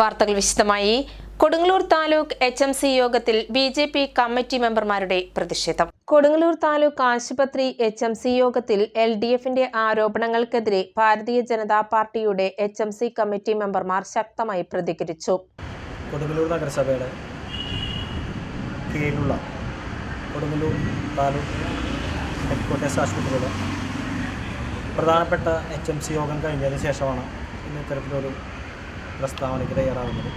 വാർത്തകൾ വിശദമായി. Kodungallur taluk H M C യോഗത്തിൽ ബി ജെ പി കമ്മിറ്റി മെമ്പർമാരുടെ പ്രതിഷേധം. കൊടുങ്ങല്ലൂർ താലൂക്ക് ആശുപത്രി എച്ച് എം സി യോഗത്തിൽ എൽ ഡി എഫിന്റെ ആരോപണങ്ങൾക്കെതിരെ ഭാരതീയ ജനതാ പാർട്ടിയുടെ എച്ച് എം സി കമ്മിറ്റി മെമ്പർമാർ ശക്തമായി പ്രതികരിച്ചു. കൊടുങ്ങല്ലൂർ നഗരസഭയുടെ കീഴിലുള്ള കൊടുങ്ങല്ലൂർ താലൂക്ക് ഹെഡ്ക്വാർട്ടേഴ്സ് ആശുപത്രിയുടെ പ്രധാനപ്പെട്ട എച്ച് എം സി യോഗം കഴിഞ്ഞതിന് ശേഷമാണ് ഇന്ന് ഇത്തരത്തിലൊരു പ്രസ്താവനയ്ക്ക് തയ്യാറാവുന്നത്.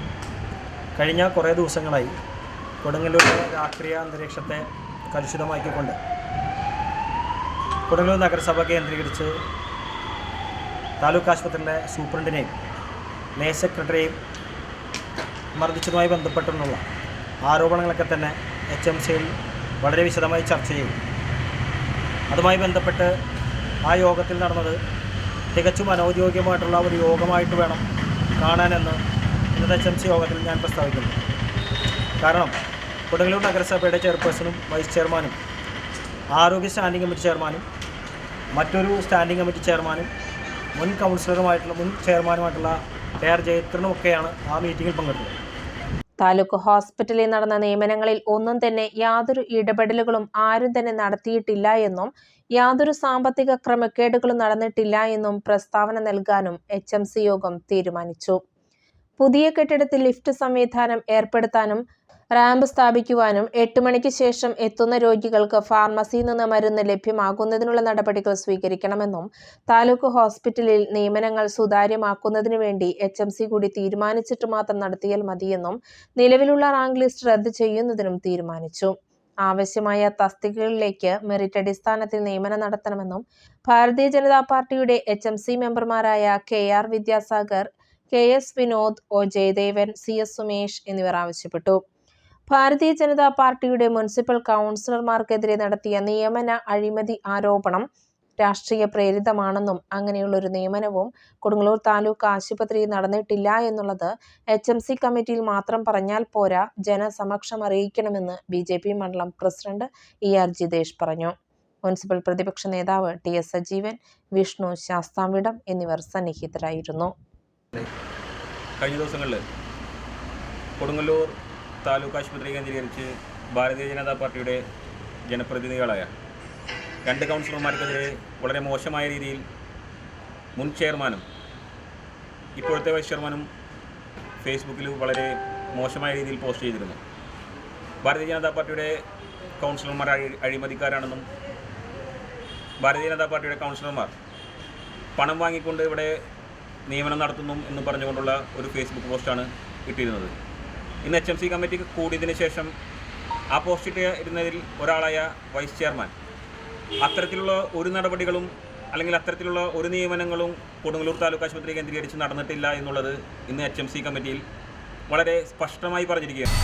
കഴിഞ്ഞ കുറേ ദിവസങ്ങളായി കൊടുങ്ങല്ലൂരിലെ രാഷ്ട്രീയ അന്തരീക്ഷത്തെ കലുഷിതമാക്കിക്കൊണ്ട് കൊടുങ്ങല്ലൂർ നഗരസഭ കേന്ദ്രീകരിച്ച് താലൂക്ക് ആശുപത്രിയിലെ സൂപ്രണ്ടിനെയും ലേ സെക്രട്ടറിയെയും മർദ്ദിച്ചതുമായി ബന്ധപ്പെട്ടുള്ള ആരോപണങ്ങളൊക്കെ തന്നെ എച്ച് എം സിയിൽ വളരെ വിശദമായി ചർച്ച ചെയ്തു അതുമായി ബന്ധപ്പെട്ട് ആ യോഗത്തിൽ നടന്നത് തികച്ചും അനൗദ്യോഗികമായിട്ടുള്ള ഒരു യോഗമായിട്ട് വേണം കാണാനെന്ന് ഇന്നത്തെ എച്ച് എം സി യോഗത്തിൽ ഞാൻ പ്രസ്താവിക്കുന്നു. കാരണം കൊടുങ്ങല്ലൂർ നഗരസഭയുടെ ചെയർപേഴ്സണും വൈസ് ചെയർമാനും ആരോഗ്യ സ്റ്റാൻഡിംഗ് കമ്മിറ്റി ചെയർമാനും മറ്റൊരു സ്റ്റാൻഡിംഗ് കമ്മിറ്റി ചെയർമാനും മുൻ കൗൺസിലറുമായിട്ടുള്ള മുൻ ചെയർമാനുമായിട്ടുള്ള കെ ആർ ജയത്രനുമൊക്കെയാണ് ആ മീറ്റിങ്ങിൽ പങ്കെടുത്തത്. താലൂക്ക് ഹോസ്പിറ്റലിൽ നടന്ന നിയമനങ്ങളിൽ ഒന്നും തന്നെ യാതൊരു ഇടപെടലുകളും ആരും തന്നെ നടത്തിയിട്ടില്ല എന്നും യാതൊരു സാമ്പത്തിക ക്രമക്കേടുകളും നടന്നിട്ടില്ല എന്നും പ്രസ്താവന നൽകാനും എച്ച് എം സി യോഗം തീരുമാനിച്ചു. പുതിയ കെട്ടിടത്തിൽ ലിഫ്റ്റ് സംവിധാനം ഏർപ്പെടുത്താനും റാമ്പ് സ്ഥാപിക്കുവാനും എട്ട് മണിക്ക് ശേഷം എത്തുന്ന രോഗികൾക്ക് ഫാർമസിയിൽ നിന്ന് മരുന്ന് ലഭ്യമാകുന്നതിനുള്ള നടപടികൾ സ്വീകരിക്കണമെന്നും താലൂക്ക് ഹോസ്പിറ്റലിൽ നിയമനങ്ങൾ സുതാര്യമാക്കുന്നതിനു വേണ്ടി എച്ച് എം സി കൂടി തീരുമാനിച്ചിട്ട് മാത്രം നടത്തിയാൽ മതിയെന്നും നിലവിലുള്ള റാങ്ക് ലിസ്റ്റ് റദ്ദ് ചെയ്യുന്നതിനും തീരുമാനിച്ചു. ആവശ്യമായ തസ്തികകളിലേക്ക് മെറിറ്റ് അടിസ്ഥാനത്തിൽ നിയമനം നടത്തണമെന്നും ഭാരതീയ ജനതാ പാർട്ടിയുടെ എച്ച് എം സി മെമ്പർമാരായ K R Vidyasagar K S Vinod O Jayadevan C S Sumesh എന്നിവർ ആവശ്യപ്പെട്ടു. ഭാരതീയ ജനതാ പാർട്ടിയുടെ മുനിസിപ്പൽ കൗൺസിലർമാർക്കെതിരെ നടത്തിയ നിയമന അഴിമതി ആരോപണം രാഷ്ട്രീയ പ്രേരിതമാണെന്നും അങ്ങനെയുള്ള ഒരു നിയമനവും കൊടുങ്ങല്ലൂർ താലൂക്ക് ആശുപത്രിയിൽ നടന്നിട്ടില്ല എന്നുള്ളത് എച്ച് എം സി കമ്മിറ്റിയിൽ മാത്രം പറഞ്ഞാൽ പോരാ ജനസമക്ഷം അറിയിക്കണമെന്ന് ബി ജെ പി മണ്ഡലം പ്രസിഡന്റ് ഇ ആർ ജിതേഷ് പറഞ്ഞു. മുനിസിപ്പൽ പ്രതിപക്ഷ നേതാവ് ടി എസ് സജീവൻ വിഷ്ണു ശാസ്താംവിടം എന്നിവർ സന്നിഹിതരായിരുന്നു. കഴിഞ്ഞ ദിവസങ്ങളിൽ കൊടുങ്ങല്ലൂർ താലൂക്ക് ആശുപത്രി കേന്ദ്രീകരിച്ച് ഭാരതീയ ജനതാ പാർട്ടിയുടെ ജനപ്രതിനിധികളായ രണ്ട് കൗൺസിലർമാർക്കെതിരെ വളരെ മോശമായ രീതിയിൽ മുൻ ചെയർമാനും ഇപ്പോഴത്തെ വൈസ് ചെയർമാനും ഫേസ്ബുക്കിൽ വളരെ മോശമായ രീതിയിൽ പോസ്റ്റ് ചെയ്തിരുന്നു. ഭാരതീയ ജനതാ പാർട്ടിയുടെ കൗൺസിലർമാർ അഴി അഴിമതിക്കാരാണെന്നും ഭാരതീയ ജനതാ പാർട്ടിയുടെ കൗൺസിലർമാർ പണം വാങ്ങിക്കൊണ്ട് ഇവിടെ നിയമനം നടത്തുന്നു എന്ന് പറഞ്ഞുകൊണ്ടുള്ള ഒരു ഫേസ്ബുക്ക് പോസ്റ്റാണ് ഇട്ടിരുന്നത്. ഇന്ന് എച്ച് എം സി കമ്മിറ്റി കൂടിയതിനു ശേഷം ആ പോസ്റ്റ് ഇട്ടിരുന്നതിൽ ഒരാളായ വൈസ് ചെയർമാൻ അത്തരത്തിലുള്ള ഒരു നടപടികളും അല്ലെങ്കിൽ അത്തരത്തിലുള്ള ഒരു നിയമനങ്ങളും കൊടുങ്ങല്ലൂർ താലൂക്ക് ആശുപത്രി കേന്ദ്രീകരിച്ച് നടന്നിട്ടില്ല എന്നുള്ളത് ഇന്ന് എച്ച് എം സി കമ്മിറ്റിയിൽ വളരെ സ്പഷ്ടമായി പറഞ്ഞിരിക്കുകയാണ്.